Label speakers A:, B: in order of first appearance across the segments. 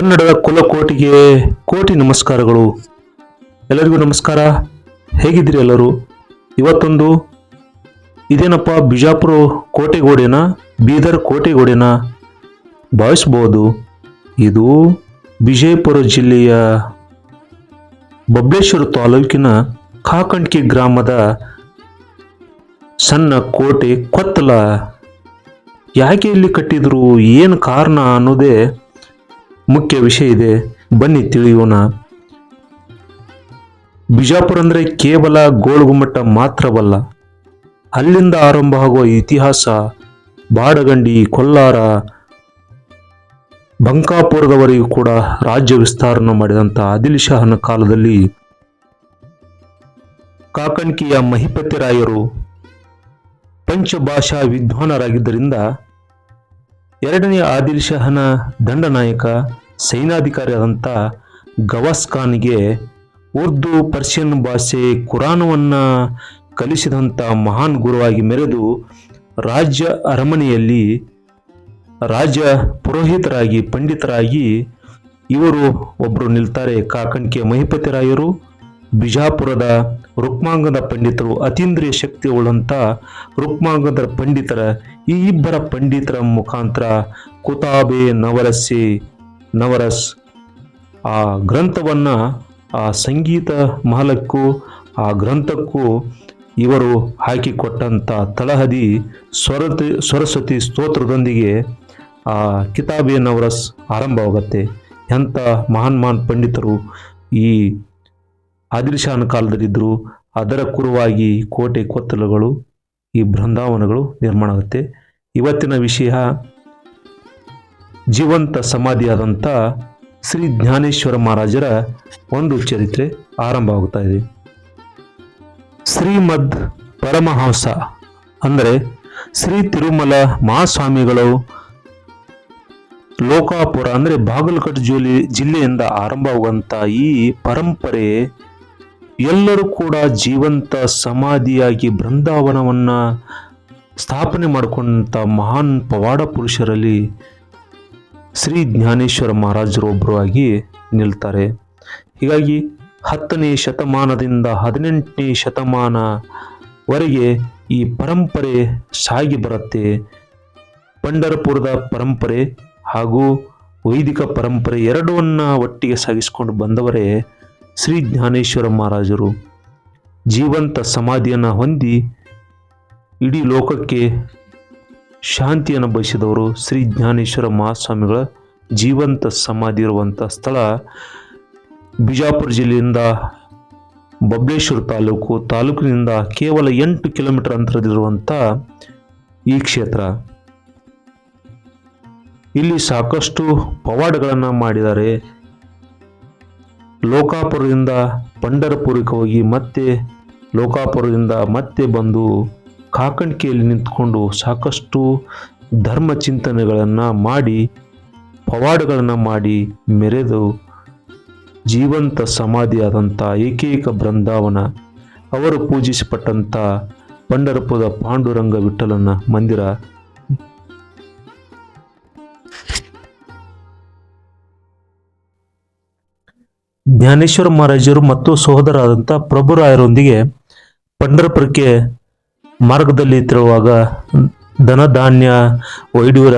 A: ಕನ್ನಡದ ಕುಲಕೋಟಿಗೆ ಕೋಟಿ ನಮಸ್ಕಾರಗಳು. ಎಲ್ಲರಿಗೂ ನಮಸ್ಕಾರ. ಹೇಗಿದ್ದೀರಿ ಎಲ್ಲರೂ? ಇವತ್ತೊಂದು ಇದೇನಪ್ಪ ಬಿಜಾಪುರ ಕೋಟೆಗೋಡೆನ, ಬೀದರ್ ಕೋಟೆಗೋಡೆನ? ಭಾವಿಸ್ಬೋದು. ಇದು ವಿಜಯಪುರ ಜಿಲ್ಲೆಯ ಬಬ್ಲೇಶ್ವರ ತಾಲೂಕಿನ ಕಾಕಂಡ್ಕಿ ಗ್ರಾಮದ ಸಣ್ಣ ಕೋಟೆ ಕೊತ್ತಲ. ಯಾಕೆ ಇಲ್ಲಿ ಕಟ್ಟಿದ್ರು, ಏನು ಕಾರಣ ಅನ್ನೋದೇ ಮುಖ್ಯ ವಿಷಯ ಇದೆ. ಬನ್ನಿ ತಿಳಿಯೋಣ. ಬಿಜಾಪುರ ಅಂದರೆ ಕೇವಲ ಗೋಳುಗುಮ್ಮಟ್ಟ ಮಾತ್ರವಲ್ಲ, ಅಲ್ಲಿಂದ ಆರಂಭ ಆಗುವ ಇತಿಹಾಸ, ಬಾಡಗಂಡಿ ಕೊಲ್ಲಾರ ಬಂಕಾಪುರದವರೆಗೂ ಕೂಡ ರಾಜ್ಯ ವಿಸ್ತಾರನ ಮಾಡಿದಂಥ ಆದಿಲ್ ಶಾಹನ ಕಾಲದಲ್ಲಿ ಕಾಕಣ್ಕಿಯ ಮಹಿಪತಿ ರಾಯರು ಪಂಚಭಾಷಾ ವಿದ್ವಾನರಾಗಿದ್ದರಿಂದ ಎರಡನೇ ಆದಿಲ್ ಶಹನ ದಂಡನಾಯಕ ಸೈನಾಧಿಕಾರಿಯಾದಂಥ ಗವಾಸ್ ಖಾನ್ಗೆ ಉರ್ದು ಪರ್ಷಿಯನ್ ಭಾಷೆ ಕುರಾನವನ್ನು ಕಲಿಸಿದಂಥ ಮಹಾನ್ ಗುರುವಾಗಿ ಮೆರೆದು ರಾಜ್ಯ ಅರಮನೆಯಲ್ಲಿ ರಾಜ್ಯ ಪುರೋಹಿತರಾಗಿ ಪಂಡಿತರಾಗಿ ಇವರು ಒಬ್ಬರು ನಿಲ್ತಾರೆ. ಕಾಕಣಿಕೆ ಮಹಿಪತಿ ರಾಯರು ಬಿಜಾಪುರದ ರುಕ್ಮಾಂಗದ ಪಂಡಿತರು ಅತೀಂದ್ರಿಯ ಶಕ್ತಿ ಉಳ್ಳಂಥ ರುಕ್ಮಾಂಗದ ಪಂಡಿತರ ಈ ಇಬ್ಬರ ಪಂಡಿತರ ಮುಖಾಂತರ ಕುತಾಬೆ ನವರಸ್ಸಿ ನವರಸ್ ಆ ಗ್ರಂಥವನ್ನು ಆ ಸಂಗೀತ ಮಹಲಕ್ಕೂ ಆ ಗ್ರಂಥಕ್ಕೂ ಇವರು ಹಾಕಿಕೊಟ್ಟಂಥ ತಳಹದಿ ಸ್ವರತಿ ಸರಸ್ವತಿ ಸ್ತೋತ್ರದೊಂದಿಗೆ ಆ ಕಿತಾಬೆ ನವರಸ್ ಆರಂಭವಾಗುತ್ತೆ. ಎಂಥ ಮಹಾನ್ ಮಹಾನ್ ಪಂಡಿತರು ಈ ಆದಿಲ್ ಶಾಹನ ಕಾಲದಲ್ಲಿದ್ದರು ಅದರ ಕುರುವಾಗಿ ಕೋಟೆ ಕೊತ್ತಲುಗಳು ಈ ಬೃಂದಾವನಗಳು ನಿರ್ಮಾಣ ಆಗುತ್ತೆ. ಇವತ್ತಿನ ವಿಷಯ ಜೀವಂತ ಸಮಾಧಿಯಾದಂಥ ಶ್ರೀ ಜ್ಞಾನೇಶ್ವರ ಮಹಾರಾಜರ ಒಂದು ಚರಿತ್ರೆ ಆರಂಭ ಆಗುತ್ತಾ ಇದೆ. ಶ್ರೀಮದ್ ಪರಮಹಂಸ ಅಂದರೆ ಶ್ರೀ ತಿರುಮಲ ಮಹಾಸ್ವಾಮಿಗಳು ಲೋಕಾಪುರ ಅಂದರೆ ಬಾಗಲಕೋಟೆ ಜೋಲಿ ಜಿಲ್ಲೆಯಿಂದ ಆರಂಭವಾಗುವಂಥ ಈ ಪರಂಪರೆ ಎಲ್ಲರೂ ಕೂಡ ಜೀವಂತ ಸಮಾಧಿಯಾಗಿ ಬೃಂದಾವನವನ್ನು ಸ್ಥಾಪನೆ ಮಾಡಿಕೊಂಡಂಥ ಮಹಾನ್ ಪವಾಡ ಪುರುಷರಲ್ಲಿ ಶ್ರೀ ಜ್ಞಾನೇಶ್ವರ ಮಹಾರಾಜರು ಆಗಿ ನಿಲ್ತಾರೆ. ಹೀಗಾಗಿ ಹತ್ತನೇ ಶತಮಾನದಿಂದ ಹದಿನೆಂಟನೇ ಶತಮಾನವರೆಗೆ ಈ ಪರಂಪರೆ ಸಾಗಿ ಬರುತ್ತೆ. ಪಂಡರಪುರದ ಪರಂಪರೆ ಹಾಗೂ ವೈದಿಕ ಪರಂಪರೆ ಎರಡನ್ನ ಒಟ್ಟಿಗೆ ಸಾಗಿಸ್ಕೊಂಡು ಬಂದವರೇ ಶ್ರೀ ಜ್ಞಾನೇಶ್ವರ ಮಹಾರಾಜರು ಜೀವಂತ ಸಮಾಧಿಯನ್ನು ಹೊಂದಿ ಇಡೀ ಲೋಕಕ್ಕೆ ಶಾಂತಿಯನ್ನು ಬಯಸಿದವರು ಶ್ರೀ ಜ್ಞಾನೇಶ್ವರ ಮಹಾಸ್ವಾಮಿಗಳ ಜೀವಂತ ಸಮಾಧಿ ಇರುವಂಥ ಸ್ಥಳ ಬಿಜಾಪುರ ಜಿಲ್ಲೆಯಿಂದ ಬಬ್ಲೇಶ್ವರ ತಾಲೂಕು. ತಾಲೂಕಿನಿಂದ ಕೇವಲ ಎಂಟು ಕಿಲೋಮೀಟರ್ ಅಂತರದಲ್ಲಿರುವಂಥ ಈ ಕ್ಷೇತ್ರ. ಇಲ್ಲಿ ಸಾಕಷ್ಟು ಪವಾಡಗಳನ್ನು ಮಾಡಿದ್ದಾರೆ. ಲೋಕಾಪುರದಿಂದ ಪಂಡರಪುರಕ್ಕೆ ಹೋಗಿ ಮತ್ತೆ ಲೋಕಾಪುರದಿಂದ ಮತ್ತೆ ಬಂದು ಕಾಕಣಿಕೆಯಲ್ಲಿ ನಿಂತ್ಕೊಂಡು ಸಾಕಷ್ಟು ಧರ್ಮ ಚಿಂತನೆಗಳನ್ನು ಮಾಡಿ, ಪವಾಡಗಳನ್ನು ಮಾಡಿ ಮೆರೆದು ಜೀವಂತ ಸಮಾಧಿಯಾದಂಥ ಏಕೈಕ ಬೃಂದಾವನ, ಅವರು ಪೂಜಿಸಲ್ಪಟ್ಟಂಥ ಪಂಡರಪುರದ ಪಾಂಡುರಂಗ ವಿಠಲನ ಮಂದಿರ ಜ್ಞಾನೇಶ್ವರ ಮಹಾರಾಜರು ಮತ್ತು ಸಹೋದರಾದಂಥ ಪ್ರಭುರಾಯರೊಂದಿಗೆ ಪಂಡರಪುರಕ್ಕೆ ಮಾರ್ಗದಲ್ಲಿ ತಿರುವಾಗ ಧನ ಧಾನ್ಯ ವೈಡೂರ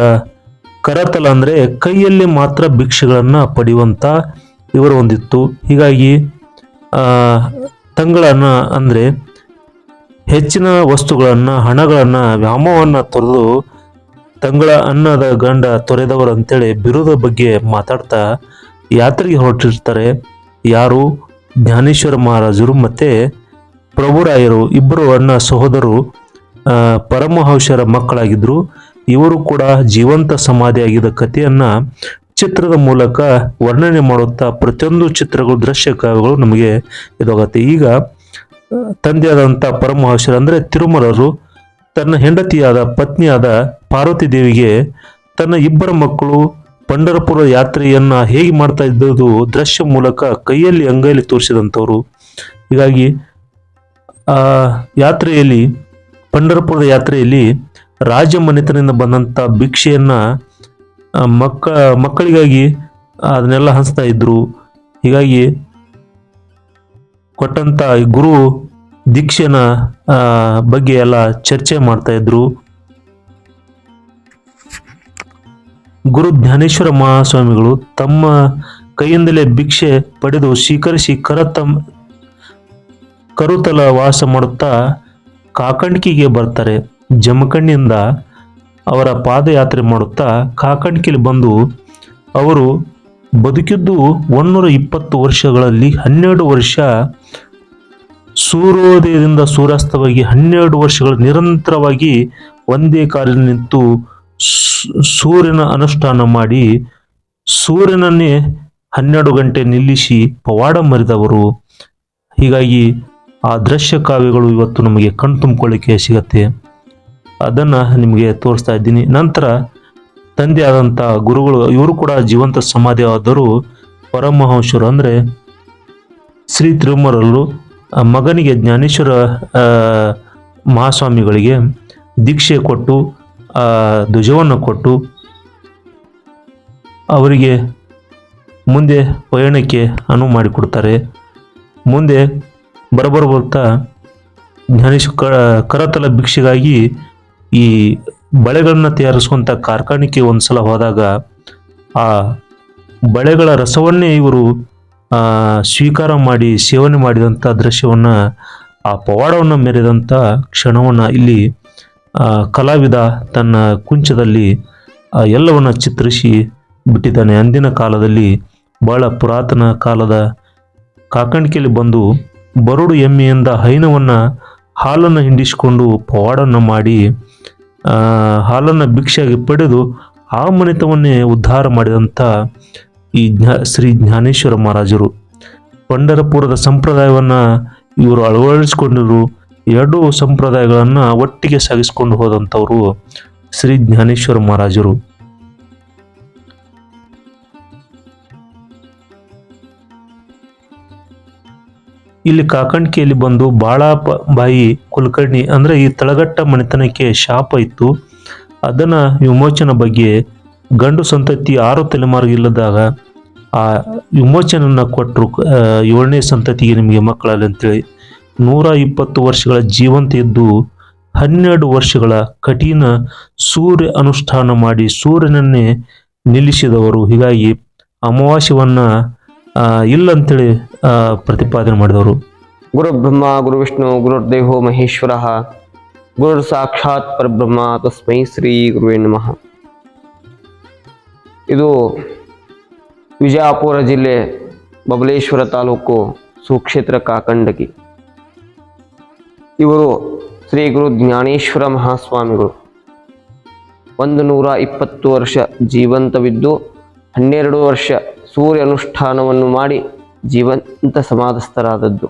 A: ಕರತಲ ಅಂದರೆ ಕೈಯಲ್ಲಿ ಮಾತ್ರ ಭಿಕ್ಷೆಗಳನ್ನು ಪಡೆಯುವಂಥ ಇವರು ಹೊಂದಿತ್ತು. ಹೀಗಾಗಿ ತಂಗಳನ್ನು ಅಂದರೆ ಹೆಚ್ಚಿನ ವಸ್ತುಗಳನ್ನು, ಹಣಗಳನ್ನು, ವ್ಯಾಮೋಹವನ್ನು ತೊರೆದು ತಂಗಳ ಅನ್ನದ ಗಂಡ ತೊರೆದವರು ಅಂತೇಳಿ ಬಿರುದ ಬಗ್ಗೆ ಮಾತಾಡ್ತಾ ಯಾತ್ರೆಗೆ ಹೊರಟಿರ್ತಾರೆ. ಯಾರು? ಜ್ಞಾನೇಶ್ವರ ಮಹಾರಾಜರು ಮತ್ತು ಪ್ರಭುರಾಯರು ಇಬ್ಬರು ಅಣ್ಣ ಪರಮಹಂಶರ ಪರಮಹಂಸರ ಮಕ್ಕಳಾಗಿದ್ದರು ಇವರು ಕೂಡ ಜೀವಂತ ಸಮಾಧಿಯಾಗಿದ್ದ ಕಥೆಯನ್ನು ಚಿತ್ರದ ಮೂಲಕ ವರ್ಣನೆ ಮಾಡುತ್ತಾ ಪ್ರತಿಯೊಂದು ಚಿತ್ರಗಳು, ದೃಶ್ಯ ಕಾವ್ಯಗಳು ನಮಗೆ ಇದಾಗುತ್ತೆ. ಈಗ ತಂದೆಯಾದಂಥ ಪರಮಹಂಸರು ಅಂದರೆ ತಿರುಮಲರು, ತನ್ನ ಹೆಂಡತಿಯಾದ ಪತ್ನಿಯಾದ ಪಾರ್ವತಿ ದೇವಿಗೆ ತನ್ನ ಇಬ್ಬರ ಮಕ್ಕಳು ಪಂಡರಪುರ ಯಾತ್ರೆಯನ್ನು ಹೇಗೆ ಮಾಡ್ತಾ ಇದ್ದದ್ದು ದೃಶ್ಯ ಮೂಲಕ ಕೈಯಲ್ಲಿ ಅಂಗೈಯಲ್ಲಿ ತೋರಿಸಿದಂಥವ್ರು. ಹೀಗಾಗಿ, ಆ, ಯಾತ್ರೆಯಲ್ಲಿ, ಪಂಡರಪುರದ ಯಾತ್ರೆಯಲ್ಲಿ ರಾಜ ಮನೆತನದಿಂದ ಬಂದಂಥ ಭಿಕ್ಷೆಯನ್ನು ಮಕ್ಕ, ಮಕ್ಕಳಿಗಾಗಿ ಅದನ್ನೆಲ್ಲ ಹಂಚ್ತಾ ಇದ್ರು. ಹೀಗಾಗಿ ಕೊಟ್ಟಂತ ಗುರು ದೀಕ್ಷೆನ ಬಗ್ಗೆ ಎಲ್ಲ ಚರ್ಚೆ ಮಾಡ್ತಾ ಇದ್ರು. ಗುರು ಜ್ಞಾನೇಶ್ವರ ಮಹಾಸ್ವಾಮಿಗಳು ತಮ್ಮ ಕೈಯಿಂದಲೇ ಭಿಕ್ಷೆ ಪಡೆದು ಸ್ವೀಕರಿಸಿ ಕರತಂ ಕರುತಲ ವಾಸ ಮಾಡುತ್ತಾ ಕಾಕಂಡ್ಕಿಗೆ ಬರ್ತಾರೆ. ಜಮಖಂಡಿಯಿಂದ ಅವರ ಪಾದಯಾತ್ರೆ ಮಾಡುತ್ತಾ ಕಾಕಂಡ್ಕಿಲಿ ಬಂದು ಅವರು ಬದುಕಿದ್ದು ಒಂದೂರ ಇಪ್ಪತ್ತು ವರ್ಷಗಳಲ್ಲಿ ಹನ್ನೆರಡು ವರ್ಷ ಸೂರ್ಯೋದಯದಿಂದ ಸೂರ್ಯಾಸ್ತವಾಗಿ ಹನ್ನೆರಡು ವರ್ಷಗಳು ನಿರಂತರವಾಗಿ ಒಂದೇ ಕಾಲಿನಲ್ಲಿ ನಿಂತು ಸೂರ್ಯನ ಅನುಷ್ಠಾನ ಮಾಡಿ ಸೂರ್ಯನನ್ನೇ ಹನ್ನೆರಡು ಗಂಟೆ ನಿಲ್ಲಿಸಿ ಪವಾಡ ಮರಿದವರು. ಹೀಗಾಗಿ ಆ ದೃಶ್ಯ ಕಾವ್ಯಗಳು ಇವತ್ತು ನಮಗೆ ಕಣ್ ತುಂಬಿಕೊಳ್ಳಿಕ್ಕೆ ಸಿಗತ್ತೆ. ಅದನ್ನು ನಿಮಗೆ ತೋರಿಸ್ತಾ ಇದ್ದೀನಿ. ನಂತರ ತಂದೆ ಆದಂಥ ಗುರುಗಳು, ಇವರು ಕೂಡ ಜೀವಂತ ಸಮಾಧಿ ಆದರೂ ಪರಮಹಂಸರು ಅಂದರೆ ಶ್ರೀ ತಿರುಮಲರು ಮಗನಿಗೆ ಜ್ಞಾನೇಶ್ವರ ಮಹಾಸ್ವಾಮಿಗಳಿಗೆ ದೀಕ್ಷೆ ಕೊಟ್ಟು ಧ್ವಜವನ್ನು ಕೊಟ್ಟು ಅವರಿಗೆ ಮುಂದೆ ಪಯಣಕ್ಕೆ ಅನುವು ಮಾಡಿಕೊಡ್ತಾರೆ. ಮುಂದೆ ಬರಬರ ಬರ್ತಾ ಜ್ಞಾನೇಶ್ವರ ಕ- ಕರತಲ ಭಿಕ್ಷೆಗಾಗಿ ಈ ಬಳೆಗಳನ್ನು ತಯಾರಿಸುವಂಥ ಕಾರ್ಖಾನೆಗೆ ಒಂದು ಸಲ ಹೋದಾಗ ಆ ಬಳೆಗಳ ರಸವನ್ನೇ ಇವರು ಸ್ವೀಕಾರ ಮಾಡಿ ಸೇವನೆ ಮಾಡಿದಂಥ ದೃಶ್ಯವನ್ನು, ಆ ಪವಾಡವನ್ನು ಮೆರೆದಂಥ ಕ್ಷಣವನ್ನು ಇಲ್ಲಿ ಕಲಾವಿದ ತನ್ನ ಕುಂಚದಲ್ಲಿ ಎಲ್ಲವನ್ನ ಚಿತ್ರಿಸಿ ಬಿಟ್ಟಿದ್ದಾನೆ. ಅಂದಿನ ಕಾಲದಲ್ಲಿ ಬಹಳ ಪುರಾತನ ಕಾಲದ ಕಾಕಣಿಕೆಯಲ್ಲಿ ಬಂದು ಬರುಡು ಎಮ್ಮೆಯಿಂದ ಹೈನವನ್ನು ಹಾಲನ್ನು ಹಿಂಡಿಸಿಕೊಂಡು ಪವಾಡವನ್ನು ಮಾಡಿ ಹಾಲನ್ನು ಭಿಕ್ಷೆಯಾಗಿ ಪಡೆದು ಆ ಮನೆತವನ್ನೇ ಉದ್ಧಾರ ಮಾಡಿದಂಥ ಈ ಜ್ಞಾ, ಶ್ರೀ ಜ್ಞಾನೇಶ್ವರ ಮಹಾರಾಜರು. ಪಂಡರಪುರದ ಸಂಪ್ರದಾಯವನ್ನು ಇವರು ಅಳವಡಿಸಿಕೊಂಡಿರು. ಎರಡೂ ಸಂಪ್ರದಾಯಗಳನ್ನು ಒಟ್ಟಿಗೆ ಸಾಗಿಸ್ಕೊಂಡು ಹೋದಂಥವರು ಶ್ರೀ ಜ್ಞಾನೇಶ್ವರ ಮಹಾರಾಜರು. ಇಲ್ಲಿ ಕಾಕಣಿಕೆಯಲ್ಲಿ ಬಂದು ಬಾಳ ಬಾಯಿ ಕುಲಕರ್ಣಿ ಅಂದ್ರೆ ಈ ತಳಗಟ್ಟ ಮನೆತನಕ್ಕೆ ಶಾಪ ಇತ್ತು. ಅದನ್ನ ವಿಮೋಚನೆ ಬಗ್ಗೆ ಗಂಡು ಸಂತತಿ ಆರು ತಲೆಮಾರು ಇಲ್ಲದಾಗ ಆ ವಿಮೋಚನನ್ನ ಕೊಟ್ಟರು ಏಳನೇ ಸಂತತಿಗೆ ನಿಮಗೆ ಮಕ್ಕಳಲ್ಲಿ ಅಂತೇಳಿ. ನೂರ ಇಪ್ಪತ್ತು ವರ್ಷಗಳ ಜೀವಂತ ಇದ್ದು ಹನ್ನೆರಡು ವರ್ಷಗಳ ಕಠಿಣ ಸೂರ್ಯ ಅನುಷ್ಠಾನ ಮಾಡಿ ಸೂರ್ಯನನ್ನೇ ನಿಲ್ಲಿಸಿದವರು. ಹೀಗಾಗಿ ಅಮಾವಾಸ್ಯವನ್ನು ಇಲ್ಲ ಅಂತೇಳಿ ಪ್ರತಿಪಾದನೆ ಮಾಡಿದವರು.
B: ಗುರು ಬ್ರಹ್ಮ, ಗುರು ವಿಷ್ಣು ಗುರುರ್ದೇವೋ ಮಹೇಶ್ವರ ಗುರುರ್ ಸಾಕ್ಷಾತ್ ಪರಬ್ರಹ್ಮ, ತಸ್ಮೈ ಶ್ರೀ ಗುರುವೇ ನಮಃ. ಇದು ವಿಜಯಪುರ ಜಿಲ್ಲೆ ಬಬಲೇಶ್ವರ ತಾಲೂಕು ಸುಕ್ಷೇತ್ರ ಕಾಕಂಡಕಿ ಇವರು ಶ್ರೀ ಗುರು ಜ್ಞಾನೇಶ್ವರ ಮಹಾಸ್ವಾಮಿಗಳು. ಒಂದು ನೂರ ಇಪ್ಪತ್ತು ವರ್ಷ ಜೀವಂತವಿದ್ದು, ಹನ್ನೆರಡು ವರ್ಷ ಸೂರ್ಯ ಅನುಷ್ಠಾನವನ್ನು ಮಾಡಿ ಜೀವಂತ ಸಮಾಧಸ್ಥರಾದದ್ದು.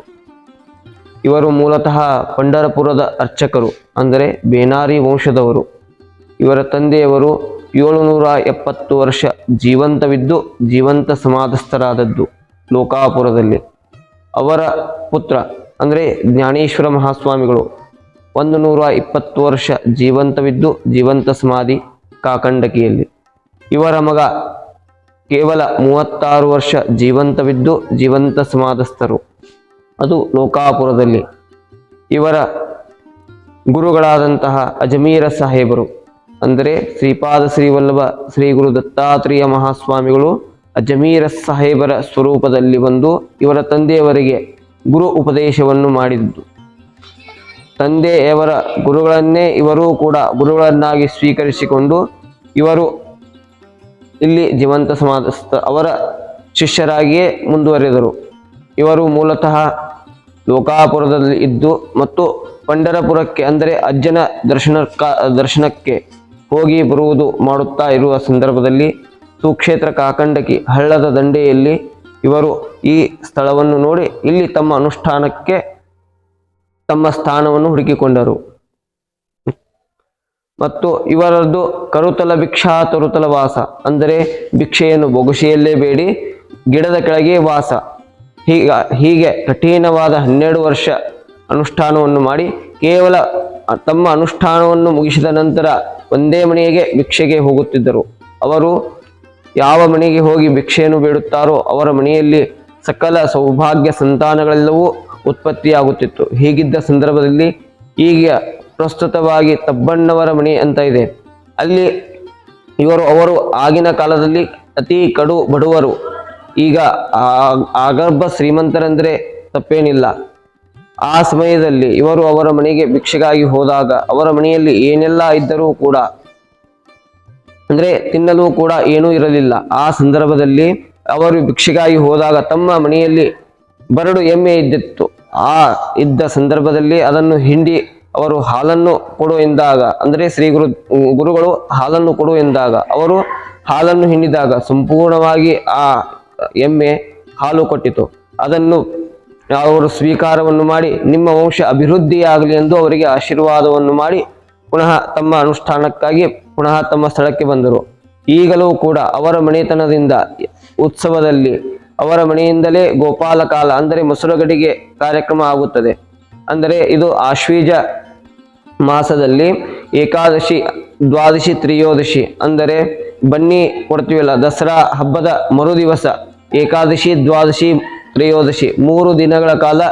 B: ಇವರು ಮೂಲತಃ ಪಂಡರಪುರದ ಅರ್ಚಕರು, ಅಂದರೆ ಬೇನಾರಿ ವಂಶದವರು. ಇವರ ತಂದೆಯವರು ಏಳುನೂರ ಎಪ್ಪತ್ತು ವರ್ಷ ಜೀವಂತವಿದ್ದು, ಜೀವಂತ ಸಮಾಧಸ್ಥರಾದದ್ದು ಲೋಕಾಪುರದಲ್ಲಿ. ಅವರ ಪುತ್ರ ಅಂದರೆ ಜ್ಞಾನೇಶ್ವರ ಮಹಾಸ್ವಾಮಿಗಳು. ಒಂದು ನೂರ ಇಪ್ಪತ್ತು ವರ್ಷ ಜೀವಂತವಿದ್ದು ಜೀವಂತ ಸಮಾಧಿ ಕಾಕಂಡಕಿಯಲ್ಲಿ. ಇವರ ಮಗ ಕೇವಲ ಮೂವತ್ತಾರು ವರ್ಷ ಜೀವಂತವಿದ್ದು ಜೀವಂತ ಸಮಾಧಸ್ಥರು. ಅದು ಲೋಕಾಪುರದಲ್ಲಿ. ಇವರ ಗುರುಗಳಾದಂತಹ ಅಜಮೀರ ಸಾಹೇಬರು, ಅಂದರೆ ಶ್ರೀಪಾದ ಶ್ರೀವಲ್ಲಭ ಶ್ರೀ ಗುರು ದತ್ತಾತ್ರೇಯ ಮಹಾಸ್ವಾಮಿಗಳು ಅಜಮೀರ ಸಾಹೇಬರ ಸ್ವರೂಪದಲ್ಲಿ ಬಂದು ಇವರ ತಂದೆಯವರಿಗೆ ಗುರು ಉಪದೇಶವನ್ನು ಮಾಡಿದ್ದು. ತಂದೆಯವರ ಗುರುಗಳನ್ನೇ ಇವರೂ ಕೂಡ ಗುರುಗಳನ್ನಾಗಿ ಸ್ವೀಕರಿಸಿಕೊಂಡು ಇವರು ಇಲ್ಲಿ ಜೀವಂತ ಸಮಾಧಸ್ಥ, ಅವರ ಶಿಷ್ಯರಾಗಿಯೇ ಮುಂದುವರೆದರು. ಇವರು ಮೂಲತಃ ಲೋಕಾಪುರದಲ್ಲಿ ಇದ್ದು ಮತ್ತು ಪಂಡರಪುರಕ್ಕೆ ಅಂದರೆ ಅಜ್ಜನ ದರ್ಶನ ದರ್ಶನಕ್ಕೆ ಹೋಗಿ ಬರುವುದು ಮಾಡುತ್ತಾ ಇರುವ ಸಂದರ್ಭದಲ್ಲಿ ಸುಕ್ಷೇತ್ರ ಕಾಕಂಡಕಿ ಹಳ್ಳದ ದಂಡೆಯಲ್ಲಿ ಇವರು ಈ ಸ್ಥಳವನ್ನು ನೋಡಿ ಇಲ್ಲಿ ತಮ್ಮ ಅನುಷ್ಠಾನಕ್ಕೆ ತಮ್ಮ ಸ್ಥಾನವನ್ನು ಹುಡುಕಿಕೊಂಡರು. ಮತ್ತು ಇವರದ್ದು ಕರುತಲ ಭಿಕ್ಷಾ ತರುತಲ ವಾಸ, ಅಂದರೆ ಭಿಕ್ಷೆಯನ್ನು ಬೊಗುಸಿಯಲ್ಲೇ ಬೇಡಿ, ಗಿಡದ ಕೆಳಗೆ ವಾಸ. ಹೀಗ, ಹೀಗೆ ಕಠಿಣವಾದ ಹನ್ನೆರಡು ವರ್ಷ ಅನುಷ್ಠಾನವನ್ನು ಮಾಡಿ ಕೇವಲ ತಮ್ಮ ಅನುಷ್ಠಾನವನ್ನು ಮುಗಿಸಿದ ನಂತರ ಒಂದೇ ಮನೆಗೆ ಭಿಕ್ಷೆಗೆ ಹೋಗುತ್ತಿದ್ದರು. ಅವರು ಯಾವ ಮನೆಗೆ ಹೋಗಿ ಭಿಕ್ಷೆಯನ್ನು ಬೇಡುತ್ತಾರೋ ಅವರ ಮನೆಯಲ್ಲಿ ಸಕಲ ಸೌಭಾಗ್ಯ ಸಂತಾನಗಳೆಲ್ಲವೂ ಉತ್ಪತ್ತಿಯಾಗುತ್ತಿತ್ತು. ಹೀಗಿದ್ದ ಸಂದರ್ಭದಲ್ಲಿ ಈಗ ಪ್ರಸ್ತುತವಾಗಿ ತಬ್ಬಣ್ಣವರ ಮನೆ ಅಂತ ಇದೆ. ಅಲ್ಲಿ ಇವರು, ಅವರು ಆಗಿನ ಕಾಲದಲ್ಲಿ ಅತಿ ಕಡು ಬಡವರು. ಈಗ ಆಗರ್ಭ ಶ್ರೀಮಂತರೆಂದರೆ ತಪ್ಪೇನಿಲ್ಲ. ಆ ಸಮಯದಲ್ಲಿ ಇವರು ಅವರ ಮನೆಗೆ ಭಿಕ್ಷೆಗಾಗಿ ಹೋದಾಗ ಅವರ ಮನೆಯಲ್ಲಿ ಏನೆಲ್ಲ ಇದ್ದರೂ ಕೂಡ ಅಂದ್ರೆ ತಿನ್ನಲು ಕೂಡ ಏನೂ ಇರಲಿಲ್ಲ. ಆ ಸಂದರ್ಭದಲ್ಲಿ ಅವರು ಭಿಕ್ಷೆಗಾಗಿ ಹೋದಾಗ ತಮ್ಮ ಮನೆಯಲ್ಲಿ ಬರಡು ಎಮ್ಮೆ ಇದ್ದಿತ್ತು. ಆ ಇದ್ದ ಸಂದರ್ಭದಲ್ಲಿ ಅದನ್ನು ಹಿಂಡಿ ಅವರು ಹಾಲನ್ನು ಕೊಡು ಎಂದಾಗ, ಅಂದರೆ ಶ್ರೀ ಗುರು, ಗುರುಗಳು ಹಾಲನ್ನು ಕೊಡು ಎಂದಾಗ, ಅವರು ಹಾಲನ್ನು ಹಿಂಡಿದಾಗ ಸಂಪೂರ್ಣವಾಗಿ ಆ ಎಮ್ಮೆ ಹಾಲು ಕೊಟ್ಟಿತು. ಅದನ್ನು ಅವರು ಸ್ವೀಕಾರವನ್ನು ಮಾಡಿ, ನಿಮ್ಮ ವಂಶ ಅಭಿವೃದ್ಧಿಯಾಗಲಿ ಎಂದು ಅವರಿಗೆ ಆಶೀರ್ವಾದವನ್ನು ಮಾಡಿ ಪುನಃ ತಮ್ಮ ಅನುಷ್ಠಾನಕ್ಕಾಗಿ ಪುನಃ ತಮ್ಮ ಸ್ಥಳಕ್ಕೆ ಬಂದರು. ಈಗಲೂ ಕೂಡ ಅವರ ಮನೆತನದಿಂದ ಉತ್ಸವದಲ್ಲಿ, ಅವರ ಮನೆಯಿಂದಲೇ ಗೋಪಾಲಕಾಲ ಅಂದರೆ ಮೊಸರುಗಡಿಗೆ ಕಾರ್ಯಕ್ರಮ ಆಗುತ್ತದೆ. ಅಂದರೆ ಇದು ಆಶ್ವೀಜ ಮಾಸದಲ್ಲಿ ಏಕಾದಶಿ, ದ್ವಾದಶಿ, ತ್ರಯೋದಶಿ, ಅಂದರೆ ಬನ್ನಿ ಕೊಡ್ತೀವಲ್ಲ, ದಸರಾ ಹಬ್ಬದ ಮರುದಿವಸ ಏಕಾದಶಿ, ದ್ವಾದಶಿ, ತ್ರಯೋದಶಿ, ಮೂರು ದಿನಗಳ ಕಾಲ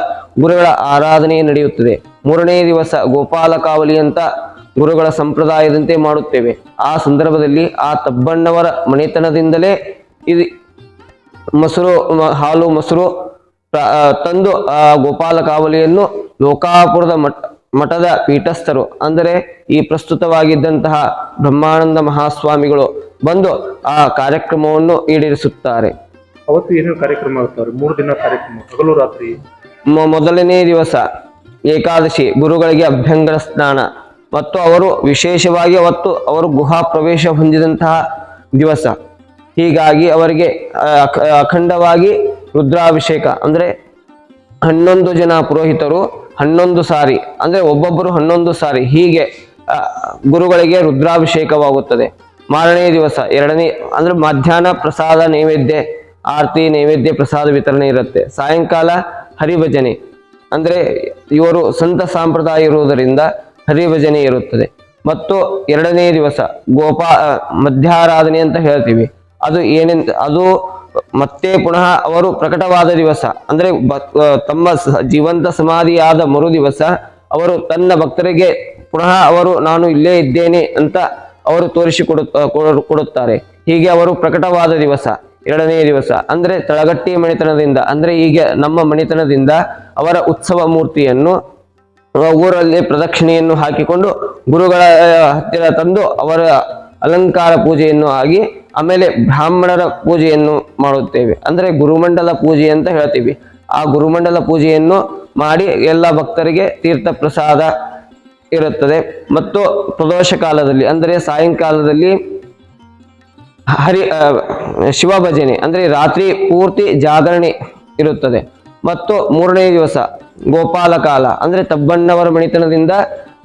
B: ಗುರುಗಳ ಆರಾಧನೆ ನಡೆಯುತ್ತದೆ. ಮೂರನೇ ದಿವಸ ಗೋಪಾಲಕಾವಲಿ ಅಂತ ಗುರುಗಳ ಸಂಪ್ರದಾಯದಂತೆ ಮಾಡುತ್ತೇವೆ. ಆ ಸಂದರ್ಭದಲ್ಲಿ ಆ ತಬ್ಬಣ್ಣವರ ಮನೆತನದಿಂದಲೇ ಇದು ಮೊಸರು ಹಾಲು ಮೊಸರು ತಂದು ಆ ಗೋಪಾಲ ಕಾವಲಿಯನ್ನು ಲೋಕಾಪುರದ ಮಠ ಮಠದ ಪೀಠಸ್ಥರು ಅಂದರೆ ಈ ಪ್ರಸ್ತುತವಾಗಿದ್ದಂತಹ ಬ್ರಹ್ಮಾನಂದ ಮಹಾಸ್ವಾಮಿಗಳು ಬಂದು ಆ ಕಾರ್ಯಕ್ರಮವನ್ನು ಈಡೇರಿಸುತ್ತಾರೆ.
A: ಅವತ್ತು ಏನೇನು ಕಾರ್ಯಕ್ರಮ ಆಗುತ್ತಾರೆ ಮೂರು ದಿನ ಕಾರ್ಯಕ್ರಮ ಹಗಲು ರಾತ್ರಿ?
B: ಮೊದಲನೇ ದಿವಸ ಏಕಾದಶಿ ಗುರುಗಳಿಗೆ ಅಭ್ಯಂಗರ ಸ್ನಾನ. ಮತ್ತು ಅವರು ವಿಶೇಷವಾಗಿ ಅವತ್ತು ಅವರು ಗುಹಾ ಪ್ರವೇಶ ಹೊಂದಿದಂತಹ ದಿವಸ. ಹೀಗಾಗಿ ಅವರಿಗೆ ಅಖಂಡವಾಗಿ ರುದ್ರಾಭಿಷೇಕ, ಅಂದರೆ ಹನ್ನೊಂದು ಜನ ಪುರೋಹಿತರು ಹನ್ನೊಂದು ಸಾರಿ, ಅಂದರೆ ಒಬ್ಬೊಬ್ಬರು ಹನ್ನೊಂದು ಸಾರಿ, ಹೀಗೆ ಗುರುಗಳಿಗೆ ರುದ್ರಾಭಿಷೇಕವಾಗುತ್ತದೆ. ಮಾರನೇ ದಿವಸ, ಎರಡನೇ, ಅಂದರೆ ಮಧ್ಯಾಹ್ನ ಪ್ರಸಾದ ನೈವೇದ್ಯ, ಆರತಿ, ನೈವೇದ್ಯ ಪ್ರಸಾದ ವಿತರಣೆ ಇರುತ್ತೆ. ಸಾಯಂಕಾಲ ಹರಿಭಜನೆ, ಅಂದರೆ ಇವರು ಸಂತ ಸಂಪ್ರದಾಯ ಇರುವುದರಿಂದ ಹರಿಭಜನೆ ಇರುತ್ತದೆ. ಮತ್ತು ಎರಡನೇ ದಿವಸ ಗೋಪಾ ಮಧ್ಯಾರಾಧನೆ ಅಂತ ಹೇಳ್ತೀವಿ. ಅದು ಏನೆಂತ, ಅದು ಮತ್ತೆ ಪುನಃ ಅವರು ಪ್ರಕಟವಾದ ದಿವಸ. ಅಂದ್ರೆ ತಮ್ಮ ಜೀವಂತ ಸಮಾಧಿಯಾದ ಮರು ದಿವಸ ಅವರು ತನ್ನ ಭಕ್ತರಿಗೆ ಪುನಃ ಅವರು ನಾನು ಇಲ್ಲೇ ಇದ್ದೇನೆ ಅಂತ ಅವರು ತೋರಿಸಿಕೊಡು ಕೊಡು- ಕೊಡುತ್ತಾರೆ. ಹೀಗೆ ಅವರು ಪ್ರಕಟವಾದ ದಿವಸ, ಎರಡನೇ ದಿವಸ. ಅಂದ್ರೆ ತಳಗಟ್ಟಿ ಮಣಿತನದಿಂದ, ಅಂದ್ರೆ ಈಗ ನಮ್ಮ ಮಣಿತನದಿಂದ ಅವರ ಉತ್ಸವ ಮೂರ್ತಿಯನ್ನು ಊರಲ್ಲಿ ಪ್ರದಕ್ಷಿಣೆಯನ್ನು ಹಾಕಿಕೊಂಡು ಗುರುಗಳ ಹತ್ತಿರ ತಂದು ಅವರ ಅಲಂಕಾರ ಪೂಜೆಯನ್ನು ಆಗಿ ಆಮೇಲೆ ಬ್ರಾಹ್ಮಣರ ಪೂಜೆಯನ್ನು ಮಾಡುತ್ತೇವೆ. ಅಂದರೆ ಗುರುಮಂಡಲ ಪೂಜೆ ಅಂತ ಹೇಳ್ತೀವಿ. ಆ ಗುರುಮಂಡಲ ಪೂಜೆಯನ್ನು ಮಾಡಿ ಎಲ್ಲ ಭಕ್ತರಿಗೆ ತೀರ್ಥ ಪ್ರಸಾದ ಇರುತ್ತದೆ. ಮತ್ತು ಪ್ರದೋಷ ಕಾಲದಲ್ಲಿ ಅಂದರೆ ಸಾಯಂಕಾಲದಲ್ಲಿ ಹರಿ ಶಿವ ಭಜನೆ, ಅಂದರೆ ರಾತ್ರಿ ಪೂರ್ತಿ ಜಾಗರಣೆ ಇರುತ್ತದೆ. ಮತ್ತು ಮೂರನೇ ದಿವಸ ಗೋಪಾಲ ಕಾಲ, ಅಂದ್ರೆ ತಬ್ಬಣ್ಣವರ ಮಣಿತನದಿಂದ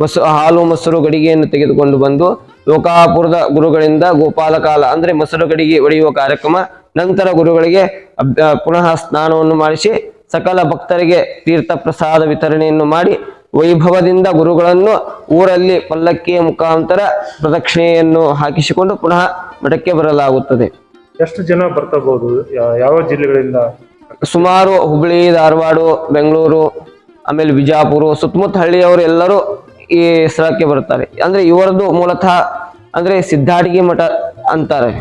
B: ಮೊಸ, ಹಾಲು, ಮೊಸರು, ಗಡಿಗೆಯನ್ನು ತೆಗೆದುಕೊಂಡು ಬಂದು ಲೋಕಾಪುರದ ಗುರುಗಳಿಂದ ಗೋಪಾಲ ಕಾಲ, ಅಂದ್ರೆ ಮೊಸರು, ಗಡಿಗೆ ಒಡೆಯುವ ಕಾರ್ಯಕ್ರಮ. ನಂತರ ಗುರುಗಳಿಗೆ ಪುನಃ ಸ್ನಾನವನ್ನು ಮಾಡಿಸಿ ಸಕಲ ಭಕ್ತರಿಗೆ ತೀರ್ಥ ಪ್ರಸಾದ ವಿತರಣೆಯನ್ನು ಮಾಡಿ ವೈಭವದಿಂದ ಗುರುಗಳನ್ನು ಊರಲ್ಲಿ ಪಲ್ಲಕ್ಕಿಯ ಮುಖಾಂತರ ಪ್ರದಕ್ಷಿಣೆಯನ್ನು ಹಾಕಿಸಿಕೊಂಡು ಪುನಃ ಮಠಕ್ಕೆ ಬರಲಾಗುತ್ತದೆ.
A: ಎಷ್ಟು ಜನ ಬರ್ತಬಹುದು ಯಾವ ಜಿಲ್ಲೆಗಳಿಂದ?
B: ಸುಮಾರು ಹುಬ್ಬಳ್ಳಿ ಧಾರವಾಡ ಬೆಂಗಳೂರು ಆಮೇಲೆ ಬಿಜಾಪುರ ಸುತ್ತಮುತ್ತ ಹಳ್ಳಿಯವರು ಎಲ್ಲರೂ ಈ ಸ್ಥಳಕ್ಕೆ ಬರುತ್ತಾರೆ. ಅಂದ್ರೆ ಇವರದ್ದು ಮೂಲತಃ ಅಂದ್ರೆ ಸಿದ್ಧಾಡಿಗೆ ಮಠ ಅಂತಾರೆ.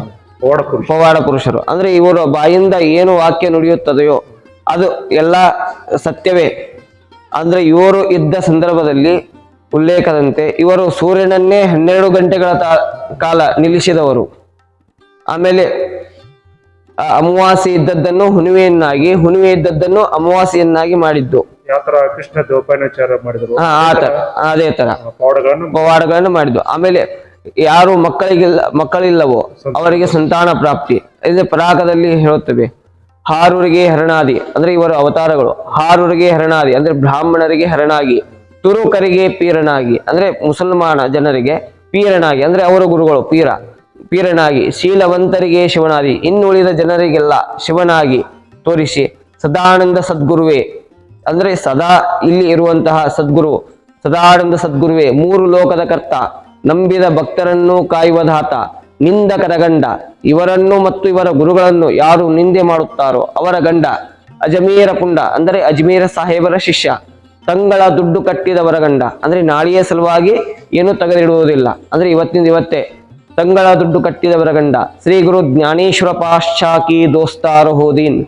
A: ಪವಾಡ ಪುರುಷ
B: ಪವಾಡ ಪುರುಷರು. ಅಂದ್ರೆ ಇವರ ಬಾಯಿಂದ ಏನು ವಾಕ್ಯ ನುಡಿಯುತ್ತದೆಯೋ ಅದು ಎಲ್ಲ ಸತ್ಯವೇ. ಅಂದ್ರೆ ಇವರು ಇದ್ದ ಸಂದರ್ಭದಲ್ಲಿ ಉಲ್ಲೇಖದಂತೆ ಇವರು ಸೂರ್ಯನನ್ನೇ ಹನ್ನೆರಡು ಗಂಟೆಗಳ ಕಾಲ ನಿಲ್ಲಿಸಿದವರು. ಆಮೇಲೆ ಅಮಾವಾಸ್ಯೆ ಇದ್ದದ್ದನ್ನು ಹುಣ್ಣಿಮೆಯನ್ನಾಗಿ ಹುಣ್ಣಿಮೆ ಇದ್ದದ್ದನ್ನು ಅಮಾವಾಸ್ಯೆಯನ್ನಾಗಿ ಮಾಡಿದ್ದು.
A: ಯಾವ ಕೃಷ್ಣ ದೇವಪಾಯನಾಚಾರ ಮಾಡಿದ್ರು?
B: ಆ ಆ ತರ ಅದೇ ತರ.
A: ಪವಾಡಗಳನ್ನು
B: ಪವಾಡಗಳನ್ನು ಮಾಡಿದ್ದು. ಆಮೇಲೆ ಯಾರು ಮಕ್ಕಳಿಗಿಲ್ಲ ಮಕ್ಕಳಿಲ್ಲವೋ ಅವರಿಗೆ ಸಂತಾನ ಪ್ರಾಪ್ತಿ. ಇದು ಪರಾಗದಲ್ಲಿ ಹೇಳುತ್ತವೆ. ಹಾರೂರಿಗೆ ಹರಣಾದಿ ಅಂದ್ರೆ ಇವರ ಅವತಾರಗಳು. ಹಾರೂರಿಗೆ ಹರಣಾದಿ ಅಂದ್ರೆ ಬ್ರಾಹ್ಮಣರಿಗೆ ಹರಣಾಗಿ ತುರುಕರಿಗೆ ಪೀರನಾಗಿ ಅಂದ್ರೆ ಮುಸಲ್ಮಾನ ಜನರಿಗೆ ಪೀರನಾಗಿ ಅಂದ್ರೆ ಅವರ ಗುರುಗಳು ಪೀರ. ಪೀರನಾಗಿ, ಶೀಲವಂತರಿಗೆ ಶಿವನಾದಿ ಇನ್ನುಳಿದ ಜನರಿಗೆಲ್ಲ ಶಿವನಾಗಿ ತೋರಿಸಿ ಸದಾನಂದ ಸದ್ಗುರುವೇ. ಅಂದ್ರೆ ಸದಾ ಇಲ್ಲಿ ಇರುವಂತಹ ಸದ್ಗುರು, ಸದಾನಂದ ಸದ್ಗುರುವೇ, ಮೂರು ಲೋಕದ ಕರ್ತ, ನಂಬಿದ ಭಕ್ತರನ್ನು ಕಾಯುವ ಧಾತ ನಿಂದಕರ ಗಂಡ ಇವರನ್ನು ಮತ್ತು ಇವರ ಗುರುಗಳನ್ನು ಯಾರು ನಿಂದೆ ಮಾಡುತ್ತಾರೋ ಅವರ ಗಂಡ, ಅಜಮೀರ ಪುಂಡ ಅಂದರೆ ಅಜ್ಮೀರ ಸಾಹೇಬರ ಶಿಷ್ಯ, ತಂಗಳ ದುಡ್ಡು ಕಟ್ಟಿದವರ ಗಂಡ. ಅಂದ್ರೆ ನಾಳೆಯ ಸಲುವಾಗಿ ಏನೂ ತೆಗೆದಿಡುವುದಿಲ್ಲ. ಅಂದ್ರೆ ಇವತ್ತಿನ ಇವತ್ತೇ ತಂಗಳ ದುಡ್ಡು ಕಟ್ಟಿದವರ ಗಂಡ. ಶ್ರೀ ಗುರು ಜ್ಞಾನೇಶ್ವರ ಪಾಶ್ಚಾಕಿ ದೋಸ್ತಾರ್ ಹೋದೀನ್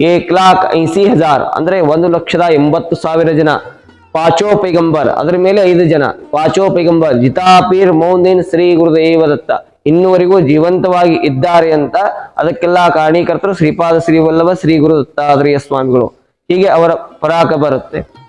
B: ಏಕ್ ಲಾಕ್ ಐಸಿ ಹಜಾರ್. ಅಂದ್ರೆ ಒಂದು ಲಕ್ಷದ ಎಂಬತ್ತು ಸಾವಿರ ಜನ. ಪಾಚೋ ಪೈಗಂಬರ್. ಅದರ ಮೇಲೆ ಐದು ಜನ. ಪಾಚೋ ಪೈಗಂಬರ್. ಜಿತಾಪೀರ್ ಮೌಂದಿನ್ ಶ್ರೀ ಗುರುದೇವ ದತ್ತ ಇನ್ನುವರೆಗೂ ಜೀವಂತವಾಗಿ ಇದ್ದಾರೆ ಅಂತ ಅದಕ್ಕೆಲ್ಲ ಕಾರಣೀಕರ್ತರು ಶ್ರೀಪಾದ ಶ್ರೀ ವಲ್ಲಭ ಶ್ರೀ ಗುರು ದತ್ತಾತ್ರೇಯ ಸ್ವಾಮಿಗಳು. ಹೀಗೆ ಅವರ ಪರಾಕ ಬರುತ್ತೆ.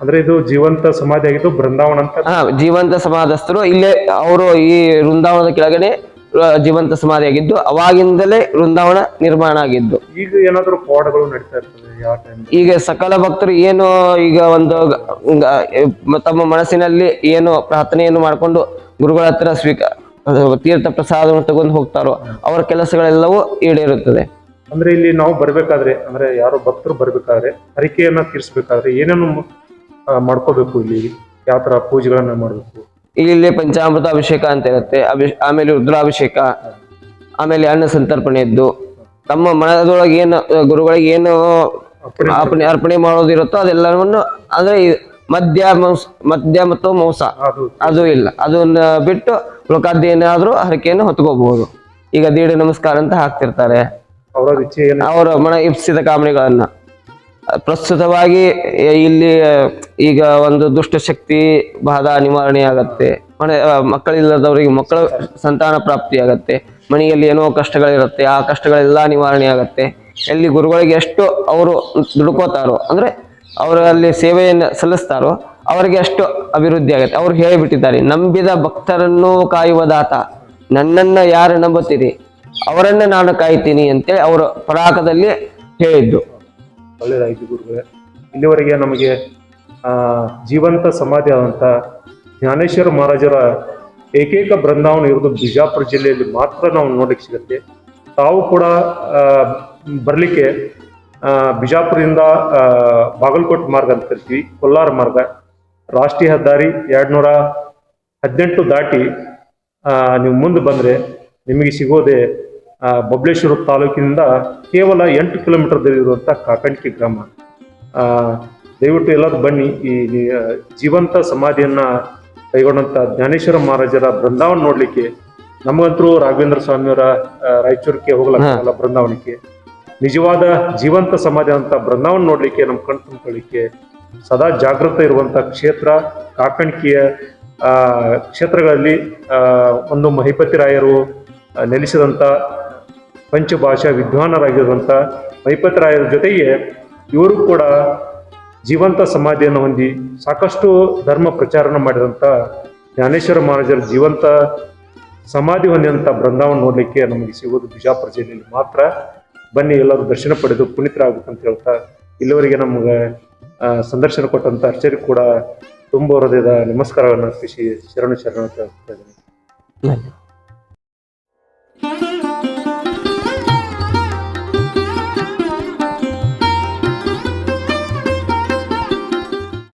C: ಅಂದ್ರೆ ಇದು ಜೀವಂತ ಸಮಾಧಿ ಆಗಿದ್ದು ಬೃಂದಾವನ ಅಂತ
B: ಹಾ ಜೀವಂತ ಸಮಾಧಸ್ಥರು ಇಲ್ಲೇ ಅವರು ಈ ವೃಂದಾವನದ ಕೆಳಗಡೆ ಆ, ಜೀವಂತ ಸಮಾಧಿಯಾಗಿದ್ದು ಅವಾಗಿಂದಲೇ ವೃಂದಾವನ ನಿರ್ಮಾಣ ಆಗಿದ್ದು.
C: ಈಗ ಏನಾದ್ರು ಪವಾಡಗಳು ನಡೀತಾ ಇರ್ತದೆ ಯಾವ ಟೈಮ್
B: ಈಗ ಸಕಲ ಭಕ್ತರು ಏನು ಈಗ ಒಂದು ಗ- ಗ- ತಮ್ಮ ಮನಸ್ಸಿನಲ್ಲಿ ಏನು ಪ್ರಾರ್ಥನೆಯನ್ನು ಮಾಡಿಕೊಂಡು ಗುರುಗಳ ಹತ್ರ ಸ್ವೀಕ ಅದು ತೀರ್ಥ ಪ್ರಸಾದವನ್ನು ತಗೊಂಡು ಹೋಗ್ತಾರೋ ಅವರ ಕೆಲಸಗಳೆಲ್ಲವೂ ಈಡೇರುತ್ತದೆ.
C: ಅಂದ್ರೆ ಇಲ್ಲಿ ನಾವು ಬರ್ಬೇಕಾದ್ರೆ ಅಂದ್ರೆ ಯಾರೋ ಭಕ್ತರು ಬರ್ಬೇಕಾದ್ರೆ ಹರಿಕೆಯನ್ನ ತೀರ್ಸ್ಬೇಕಾದ್ರೆ ಏನೇನು ಮಾಡ್ಕೋಬೇಕು ಇಲ್ಲಿ. ಯಾವ ತರ ಪೂಜೆಗಳನ್ನ ಮಾಡ್ಬೇಕು.
B: ಇಲ್ಲಿ ಪಂಚಾಮೃತ ಅಭಿಷೇಕ ಅಂತ ಇರುತ್ತೆ. ಆಮೇಲೆ ರುದ್ರಾಭಿಷೇಕ ಆಮೇಲೆ ಅನ್ನ ಸಂತರ್ಪಣೆ ಇದ್ದು ತಮ್ಮ ಮನದೊಳಗೆ ಏನು ಗುರುಗಳಿಗೆ ಏನು
C: ಅರ್ಪಣೆ
B: ಅರ್ಪಣೆ ಮಾಡೋದಿರುತ್ತೋ ಅದೆಲ್ಲವನ್ನು ಅಂದ್ರೆ ಮದ್ಯ ಮಾಂಸ ಮದ್ಯ ಮತ್ತು ಮಾಂಸ.
C: ಅದು.
B: ಇಲ್ಲ. ಅದನ್ನ ಬಿಟ್ಟು ಉಳ್ಕಾದ್ದು ಏನಾದ್ರೂ ಹರಕೆಯನ್ನು ಹೊತ್ಕೋಬಹುದು ಈಗ ದೀಡ ನಮಸ್ಕಾರ ಅಂತ ಹಾಕ್ತಿರ್ತಾರೆ.
C: ಅವರ
B: ಮನ ಇಪ್ಸಿದ ಕಾಮನೆಗಳನ್ನ. ಪ್ರಸ್ತುತವಾಗಿ ಇಲ್ಲಿ ಈಗ ಒಂದು ದುಷ್ಟಶಕ್ತಿ ಬಾಧ ನಿವಾರಣೆ ಆಗತ್ತೆ. ಮನೆ ಮಕ್ಕಳಿಲ್ಲದವರಿಗೆ ಮಕ್ಕಳ ಸಂತಾನ ಪ್ರಾಪ್ತಿ ಆಗತ್ತೆ. ಮನೆಯಲ್ಲಿ ಏನೋ ಕಷ್ಟಗಳಿರುತ್ತೆ, ಆ ಕಷ್ಟಗಳೆಲ್ಲ ನಿವಾರಣೆ ಆಗತ್ತೆ. ಎಲ್ಲಿ ಗುರುಗಳಿಗೆ ಎಷ್ಟು ಅವರು ದುಡ್ಕೋತಾರೋ, ಅಂದರೆ ಅವರಲ್ಲಿ ಸೇವೆಯನ್ನು ಸಲ್ಲಿಸ್ತಾರೋ, ಅವರಿಗೆ ಅಷ್ಟು ಅಭಿವೃದ್ಧಿ ಆಗುತ್ತೆ. ಅವ್ರು ಹೇಳಿಬಿಟ್ಟಿದ್ದಾರೆ, ನಂಬಿದ ಭಕ್ತರನ್ನು ಕಾಯುವ ದಾತ, ನನ್ನನ್ನು ಯಾರು ನಂಬುತ್ತೀರಿ? ಅವರನ್ನು ನಾನು ಕಾಯ್ತೀನಿ ಅಂತೇಳಿ ಅವರು ಪರಾಕದಲ್ಲಿ ಹೇಳಿದ್ದು.
C: ಒಳ್ಳೇದಾಯ್ತು ಗುರುಗಳೇ. ಇಲ್ಲಿವರೆಗೆ ನಮಗೆ ಜೀವಂತ ಸಮಾಧಿ ಆದಂಥ ಜ್ಞಾನೇಶ್ವರ ಮಹಾರಾಜರ ಏಕೈಕ ಬೃಂದಾವನ ಇರೋದು ಬಿಜಾಪುರ ಜಿಲ್ಲೆಯಲ್ಲಿ ಮಾತ್ರ ನಾವು ನೋಡ್ಲಿಕ್ಕೆ ಸಿಗುತ್ತೆ. ತಾವು ಕೂಡ ಬರಲಿಕ್ಕೆ ಬಿಜಾಪುರದಿಂದ ಬಾಗಲಕೋಟೆ ಮಾರ್ಗ ಅಂತ ಕರಿತೀವಿ ಕೊಲ್ಲಾರ ಮಾರ್ಗ. ರಾಷ್ಟ್ರೀಯ ಹೆದ್ದಾರಿ ಎರಡ್ನೂರ ಹದಿನೆಂಟು ದಾಟಿ ನೀವು ಮುಂದೆ ಬಂದ್ರೆ ನಿಮಗೆ ಸಿಗೋದೆ ಬಬಲೇಶ್ವರ ತಾಲೂಕಿನಿಂದ ಕೇವಲ ಎಂಟು ಕಿಲೋಮೀಟರ್ ದೂರವಿರುವಂಥ ಕಾಕಂಟಿ ಗ್ರಾಮ. ಆ, ದಯವಿಟ್ಟು ಎಲ್ಲರೂ ಬನ್ನಿ ಈ ಜೀವಂತ ಸಮಾಧಿಯನ್ನ ಕೈಗೊಂಡಂತ ಜ್ಞಾನೇಶ್ವರ ಮಹಾರಾಜರ ಬೃಂದಾವನ ನೋಡಲಿಕ್ಕೆ. ನಮಗಂತರೂ ರಾಘವೇಂದ್ರ ಸ್ವಾಮಿಯವರ ರಾಯಚೂರಿಗೆ ಹೋಗ್ಲಕ್ಕಾಗಲ್ಲ ಬೃಂದಾವನಕ್ಕೆ. ನಿಜವಾದ ಜೀವಂತ ಸಮಾಧಿ ಅಂತ ಬೃಂದಾವನ ನೋಡಲಿಕ್ಕೆ ನಮ್ಮ ಕಣ್ ತುಂಬಿಕೊಳ್ಳಿಕ್ಕೆ ಸದಾ ಜಾಗೃತ ಇರುವಂತ ಕ್ಷೇತ್ರ ಕಾಕಣಿಕೆಯ ಆ ಕ್ಷೇತ್ರಗಳಲ್ಲಿ ಆ, ಒಂದು ಮಹಿಪತಿ ರಾಯರು ನೆಲೆಸಿದಂಥ ನೆಲೆಸಿದಂತ ಪಂಚಭಾಷಾ ವಿದ್ವಾನರಾಗಿರುವಂಥ ಮೈಪತ್ರಾಯರ ರಾಯರ ಜೊತೆಗೆ ಇವರು ಕೂಡ ಜೀವಂತ ಸಮಾಧಿಯನ್ನು ಹೊಂದಿ ಸಾಕಷ್ಟು ಧರ್ಮ ಪ್ರಚಾರನ ಮಾಡಿದಂಥ ಜ್ಞಾನೇಶ್ವರ ಮಹಾರಾಜರ ಜೀವಂತ ಸಮಾಧಿ ಹೊಂದಿದಂಥ ಬೃಂದಾವನ ನೋಡಲಿಕ್ಕೆ ನಮಗೆ ಸಿಗೋದು ಬಿಜಾಪುರ ಜಿಲ್ಲೆಯಲ್ಲಿ ಮಾತ್ರ. ಬನ್ನಿ, ಎಲ್ಲರೂ ದರ್ಶನ ಪಡೆದು ಪುನೀತರಾಗಬೇಕಂತ ಹೇಳ್ತಾ ಇಲ್ಲಿವರೆಗೆ ನಮಗೆ ಸಂದರ್ಶನ ಕೊಟ್ಟಂಥ ಅರ್ಚರಿ ಕೂಡ ತುಂಬ ಹೃದಯದ ನಮಸ್ಕಾರವನ್ನು ಅರ್ಪಿಸಿ ಶರಣು ಶರಣ ಅಂತ ಹೇಳ್ತಾ ಇದ್ದೀನಿ.